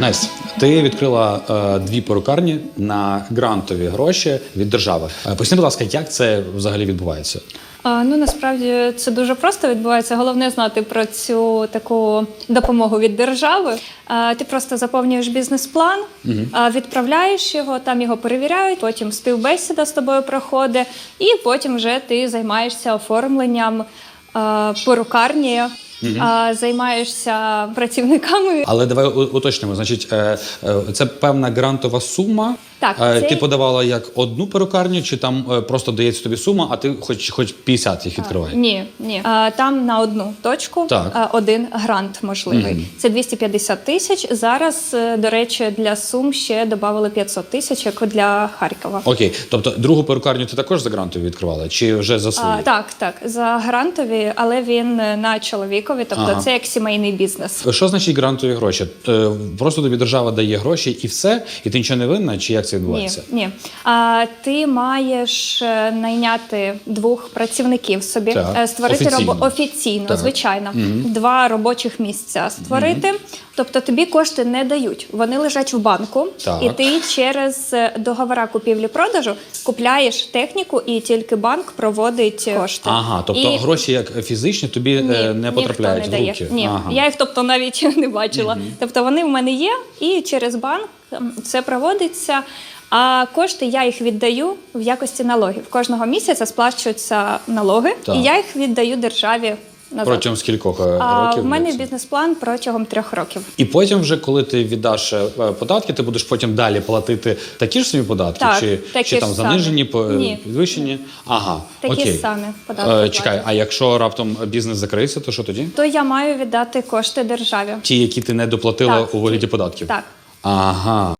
Настя, ти відкрила е, дві перукарні на грантові гроші від держави. Е, Поясни, будь ласка, як це взагалі відбувається? А, ну насправді це дуже просто відбувається. Головне знати про цю таку допомогу від держави. А, ти просто заповнюєш бізнес-план, а, відправляєш його, там його перевіряють. Потім співбесіда з тобою проходить, і потім вже ти займаєшся оформленням а, перукарні, а, займаєшся працівниками. Але давай у- уточнимо. Значить, е, е, це певна грантова сума. Так, Е, це- Ти подавала як одну перукарню, чи там е, просто дається тобі сума, а ти хоч хоч 50 їх відкриваєш? Ні, ні. А, там на одну точку Так. а, один грант можливий. Це 250 тисяч. Зараз, е, до речі, для Сум ще додали 500 тисяч, як для Харкова. Окей, тобто другу перукарню ти також за грантові відкривала, чи вже за свої? А, так, так, за грантові, але він е, на чоловікові, тобто Ага. це як сімейний бізнес. Що значить грантові гроші? Е, Просто тобі держава дає гроші і все, і ти нічого не винна, чи як це Ні, відбувається? ні. А ти маєш е, найняти двох працівників собі, Так, е, створити офіційно. роб... офіційно, Так. звичайно, два робочих місця створити. Тобто тобі кошти не дають. Вони лежать в банку, Так. і ти через е, договора купівлі-продажу купляєш техніку, і тільки банк проводить кошти. Ага, тобто І- гроші як фізичні тобі е, не потрапляють ніхто не в дає. Ні, Ага. я їх тобто навіть не бачила. Тобто вони в мене є, і через банк ем, це проводиться. А кошти я їх віддаю в якості налогів. Кожного місяця сплачуються налоги, Так. і я їх віддаю державі назад. Протягом скількох е, а років? в мене бізнес-план протягом трьох років. І потім, вже коли ти віддаш е, податки, ти будеш потім далі платити такі ж самі податки, Так, чи, такі чи ж там занижені, Ні. підвищені? Ага, Такі окей. ж самі податки Е, чекай, а якщо раптом бізнес закриється, то що тоді? То я маю віддати кошти державі. Ті, які ти не доплатила Так, у вигляді податків? Так. Ага.